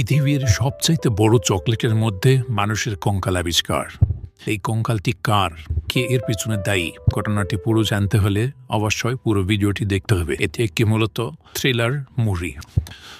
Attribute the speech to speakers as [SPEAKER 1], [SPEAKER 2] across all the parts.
[SPEAKER 1] পৃথিবীর সবচাইতে বড় চকলেটের মধ্যে মানুষের কঙ্কাল আবিষ্কার। এই কঙ্কালটি কার? কে এর পিছনে দায়ী? ঘটনাটি পুরো জানতে হলে অবশ্যই পুরো ভিডিওটি দেখতে হবে। এটি একটি মূলত থ্রিলার মুভি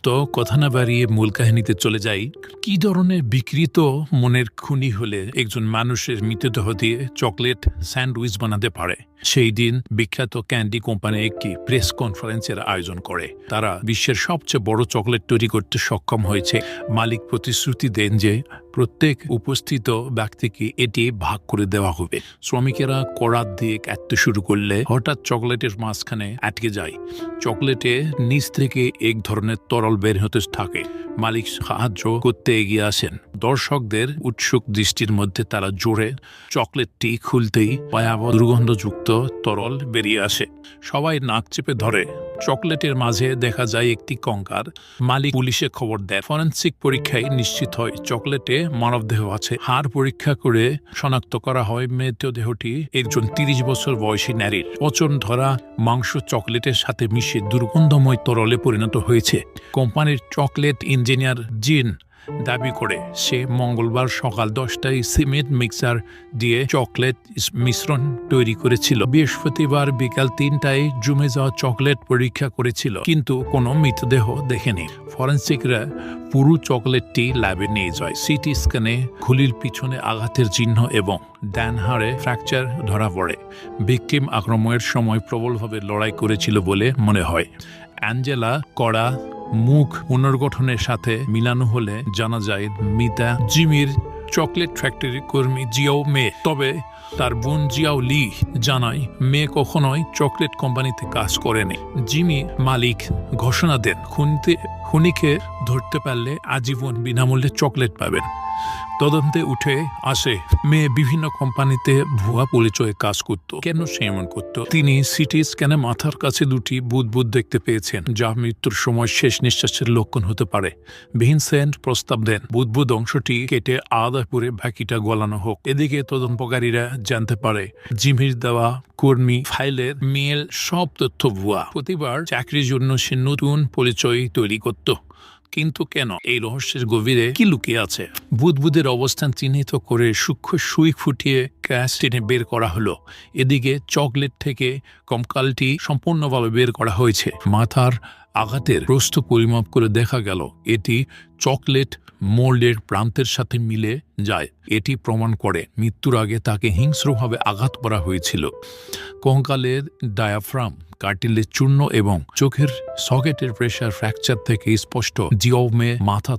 [SPEAKER 1] তো কথা না বাড়িয়ে মূল কাহিনীতে চলে যাই। কি ধরনের বিকৃত মনের খুনি হলে একজন মানুষের মৃতদেহ দিয়ে চকলেট স্যান্ডউইচ বানাতে পারে? সেই দিন বিখ্যাত ক্যান্ডি কোম্পানি একটি প্রেস কনফারেন্সের আয়োজন করে। তারা বিশ্বের সবচেয়ে বড় চকলেট তৈরি করতে সক্ষম হয়েছে। মালিক প্রতিশ্রুতি দেন যে প্রত্যেক উপস্থিত ব্যক্তিকে এটি ভাগ করে দেওয়া হবে। শ্রমিকেরা করাত দিয়ে কাটতে শুরু করলে হঠাৎ চকলেটের মাঝখানে আটকে যায়। চকলেটে নিচ থেকে এক ধরনের তরল বের হতে থাকে। মালিক সাহায্য করতে এগিয়ে আসেন। দর্শকদের উৎসুক দৃষ্টির মধ্যে তারা জোরে চকলেটটি খুলতেই ভয়াবহ দুর্গন্ধযুক্ত তরল বেরিয়ে আসে। সবাই নাক চেপে ধরে। চকলেটের মাঝে দেখা যায় একটি কঙ্কার মালিক পুলিশে খবর দেয়। ফরেন্সিক পরীক্ষায় নিশ্চিত হয়, চকলেটে মানবদেহ আছে। হাড় পরীক্ষা করে শনাক্ত করা হয়, মৃতদেহটি একজন তিরিশ বছর বয়সী নারীর। পচন ধরা মাংস চকলেটের সাথে মিশে দুর্গন্ধময় তরলে পরিণত হয়েছে। কোম্পানির চকলেট ইঞ্জিনিয়ার জিন দাবি করে সে মঙ্গলবার সকাল দশটায় সিমেন্ট মিক্সার দিয়ে চকলেট মিশ্রণ তৈরি করেছিল। বৃহস্পতিবার বিকাল তিনটায় জমে যাওয়া চকলেট পরীক্ষা করেছিল, কিন্তু কোনো মৃতদেহ দেখেনি। ফরেন্সিকরা পুরো চকলেটটি ল্যাবে নিয়ে যায়। সিটি স্ক্যানে খুলির পিছনে আঘাতের চিহ্ন এবং ডান হাড়ে ফ্র্যাকচার ধরা পড়ে। ভিকটিম আক্রমণের সময় প্রবলভাবে লড়াই করেছিল বলে মনে হয়। অ্যাঞ্জেলা কড়া মুখ পুনর্গঠনের সাথে মিলানো হলে জানা যায় মিতা জিমির চকলেট ফ্যাক্টরি কর্মী জিয়াও মে তবে তার বোন জিয়াও লি জানায়, মেয়ে কখনোই চকলেট কোম্পানিতে কাজ করেনি। জিমি মালিক ঘোষণা দেন, খুনিতে খুনিকে ধরতে পারলে আজীবন বিনামূল্যে চকলেট পাবেন। তদন্তে উঠে আসে মেয়ে বিভিন্ন কোম্পানিতে ভুয়া পরিচয়ে কাজ করত। কেন সে এমন করত? তিনি সিটি স্ক্যানে মাথার কাছে দুটি বুদবুদ দেখতে পেয়েছেন, যা মৃত্যুর সময় শেষ নিঃশ্বাসের লক্ষণ হতে পারে। ভিনসেন্ট প্রস্তাব দেন, বুদবুদ অংশটি কেটে আলাদা করে বাকিটা গলানো হোক। এদিকে তদন্তকারীরা জানতে পারে জিমির দেওয়া কর্মী ফাইলের মেল সব তথ্য ভুয়া। প্রতিবার চাকরির জন্য সে নতুন পরিচয় তৈরি করত। কিন্তু কেন? এই রহস্যের গভীরে কি লুকিয়ে আছে? বুদবুদের অবস্থান চিহ্নিত করে সূক্ষ্ম সুই ফুটিয়ে ক্যাশ টেনে বের করা হলো। এদিকে চকলেট থেকে কমকালটি সম্পূর্ণভাবে বের করা হয়েছে। মাথার আঘাতের প্রস্থ পরিমাপ করে দেখা গেল, এটি চকলেট মোল্ডের প্রান্তের সাথে মিলে যায়। এটি প্রমাণ করে মৃত্যুর আগে তাকে হিংস্রভাবে আঘাত করা হয়েছিল। কঙ্কালের ডায়াফ্রাম কার্টিলের চূর্ণ এবং চোখের সকেটের প্রেশার ফ্র্যাকচার থেকে স্পষ্ট। জিওমে মাথা